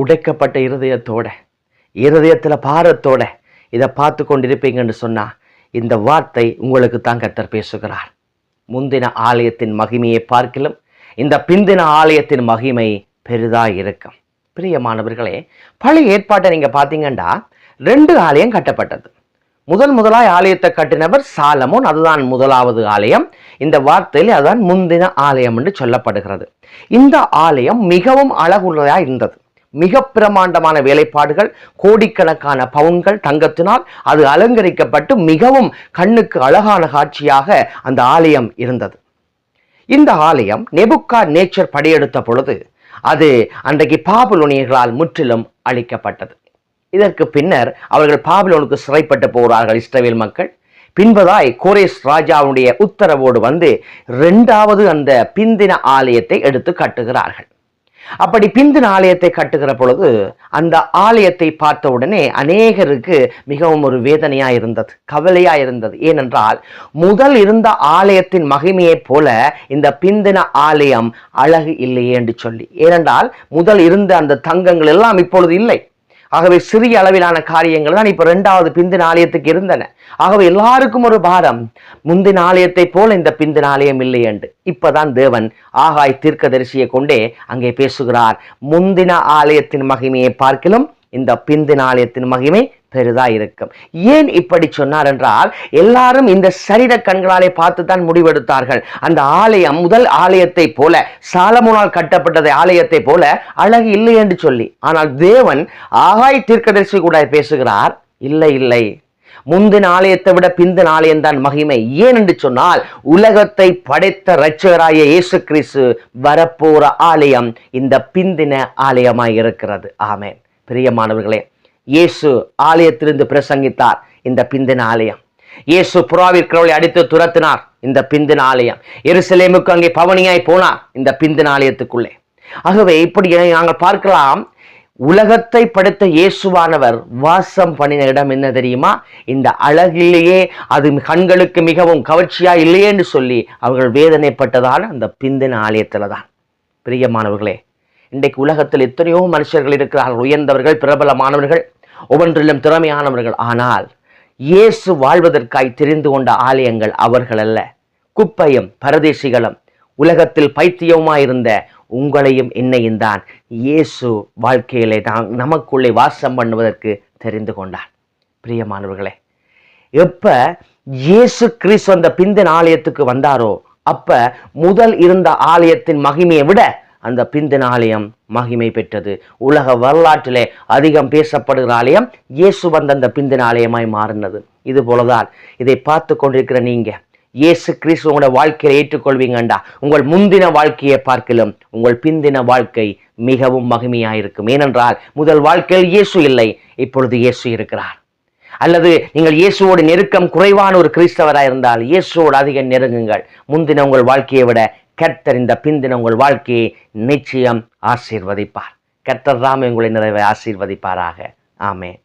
உடைக்கப்பட்ட இருதயத்தோட இருதயத்தில் பாரத்தோட இதை பார்த்து கொண்டிருப்பீங்கன்னு சொன்னால் இந்த வார்த்தை உங்களுக்கு தான் கத்தர் பேசுகிறார். முந்தின ஆலயத்தின் மகிமையை பார்க்கலும் இந்த பிந்தின ஆலயத்தின் மகிமை பெரிதா இருக்கும். பிரியமானவர்களே பழைய ஏற்பாட்டை நீங்கள் பார்த்தீங்கன்னா ரெண்டு ஆலயம் கட்டப்பட்டது. முதல் முதலாய் ஆலயத்தை கட்டினவர் சாலமோன் அதுதான் முதலாவது ஆலயம். இந்த வார்த்தையில் அதுதான் முந்தின ஆலயம் என்று சொல்லப்படுகிறது. இந்த ஆலயம் மிகவும் அழகுள்ளதாக இருந்தது. மிக பிரமாண்டமான வேலைப்பாடுகள் கோடிக்கணக்கான பவுன்கள் தங்கத்தினால் அது அலங்கரிக்கப்பட்டு மிகவும் கண்ணுக்கு அழகான காட்சியாக அந்த ஆலயம் இருந்தது. இந்த ஆலயம் நெபுக்கா நேச்சர் படையெடுத்த பொழுது அது அன்றைக்கு பாபுலோனியர்களால் முற்றிலும் அழிக்கப்பட்டது. இதற்கு பின்னர் அவர்கள் பாபிலோனுக்கு சிறைப்பட்டு போகிறார்கள் இஸ்ரேல் மக்கள். பின்பதாய் கோரேஸ் ராஜாவுடைய உத்தரவோடு வந்து இரண்டாவது அந்த பிந்தின ஆலயத்தை எடுத்து கட்டுகிறார்கள். அப்படி பிந்தின ஆலயத்தை கட்டுகிற பொழுது அந்த ஆலயத்தை பார்த்த உடனே அநேகருக்கு மிகவும் ஒரு வேதனையா இருந்தது கவலையா இருந்தது. ஏனென்றால் முதல் இருந்த ஆலயத்தின் மகிமையைப் போல இந்த பிந்தின ஆலயம் அழகு இல்லையே என்று சொல்லி. ஏனென்றால் முதல் இருந்த அந்த தங்கங்கள் எல்லாம் இப்பொழுது இல்லை. ஆகவே சிறிய அளவிலான காரியங்கள் தான் இப்ப ரெண்டாவது பிந்து ஆலயத்துக்கு இருந்தன. ஆகவே எல்லாருக்கும் ஒரு பாரம் முந்தின ஆலயத்தை போல இந்த பிந்து ஆலயம் இல்லை என்று. இப்பதான் தேவன் ஆகாய் தீர்க்கதரிசியை கொண்டே அங்கே பேசுகிறார். முந்தின ஆலயத்தின் மகிமையை பார்க்கிலும் இந்த பிந்தின ஆலயத்தின் மகிமை பெரிதா இருக்கும். ஏன் இப்படி சொன்னார் என்றால் எல்லாரும் இந்த சரீர கண்களாலே பார்த்து தான் முடிவெடுத்தார்கள். அந்த ஆலயம் முதல் ஆலயத்தை போல சாலமோனால் கட்டப்பட்டது ஆலயத்தை போல அழகு இல்லை என்று சொல்லி ஆனால் தேவன் ஆகாய் தீர்க்கதரிசி கூட பேசுகிறார். இல்லை இல்லை. முந்தின ஆலயத்தை விட பிந்தின ஆலயம் தான் மகிமை. ஏன் என்று சொன்னால் உலகத்தை படைத்த இரட்சகராய இயேசு கிறிஸ்து வரப்போற ஆலயம் இந்த பிந்தின ஆலயமாய் இருக்கிறது. ஆமேன். பிரியமானவர்களே இயேசு ஆலயத்திலிருந்து பிரசங்கித்தார் இந்த பிந்தின ஆலயம். இயேசு புறாவிற்கிறவளை அடித்து துரத்தினார் இந்த பிந்தின ஆலயம். எருசலேமுக்கு அங்கே பவனியாய் போனார் இந்த பிந்தின ஆலயத்துக்குள்ளே. ஆகவே இப்படி நாங்கள் பார்க்கலாம் உலகத்தை படைத்த இயேசுவானவர் வாசம் பண்ணின இடம் என்ன தெரியுமா? இந்த அழகிலேயே அது கண்களுக்கு மிகவும் கவர்ச்சியா இல்லையே என்று சொல்லி அவர்கள் வேதனைப்பட்டதால் அந்த பிந்தின ஆலயத்துல தான். பிரியமானவர்களே இன்றைக்கு உலகத்தில் எத்தனையோ மனுஷர்கள் இருக்கிறார்கள். உயர்ந்தவர்கள் பிரபலமானவர்கள் ஒவ்வொன்றிலும் திறமையானவர்கள். ஆனால் இயேசு வாழ்வதற்காய் தெரிந்து கொண்ட ஆலயங்கள் அவர்கள் அல்ல குப்பையும் பரதேசிகளும் உலகத்தில் பைத்தியமாயிருந்த உங்களையும் என்னையும் தான் இயேசு வாழ்க்கையிலே தான் நமக்குள்ளே வாசம் பண்ணுவதற்கு தெரிந்து கொண்டார். பிரியமானவர்களே எப்ப இயேசு கிறிஸ்து அந்த பிந்தின் ஆலயத்துக்கு வந்தாரோ அப்ப முதல் இருந்த ஆலயத்தின் மகிமையை விட அந்த பிந்தின ஆலயம் மகிமை பெற்றது. உலக வரலாற்றிலே அதிகம் பேசப்படுகிற ஆலயம் இயேசு வந்த அந்த பிந்தின ஆலயமாய் மாறினது. இது போலதான் இதை பார்த்து கொண்டிருக்கிற நீங்க இயேசு கிறிஸ்து உங்களோட வாழ்க்கையை ஏற்றுக்கொள்வீங்கண்டா? உங்கள் முந்தின வாழ்க்கையை பார்க்கிலும் உங்கள் பிந்தின வாழ்க்கை மிகவும் மகிமையாயிருக்கும். ஏனென்றால் முதல் வாழ்க்கையில் இயேசு இல்லை இப்பொழுது இயேசு இருக்கிறார். அல்லது நீங்கள் இயேசுவோடு நெருக்கம் குறைவான ஒரு கிறிஸ்தவராக இருந்தால் இயேசுவோடு அதிக நெருங்குங்கள். முந்தின உங்கள் வாழ்க்கையை விட கர்த்தர் இந்த பிந்தின உங்கள் வாழ்க்கையை நிச்சயம் ஆசீர்வதிப்பார். கர்த்தர் தாமே உங்களை நிறைவை ஆசீர்வதிப்பாராக. ஆமே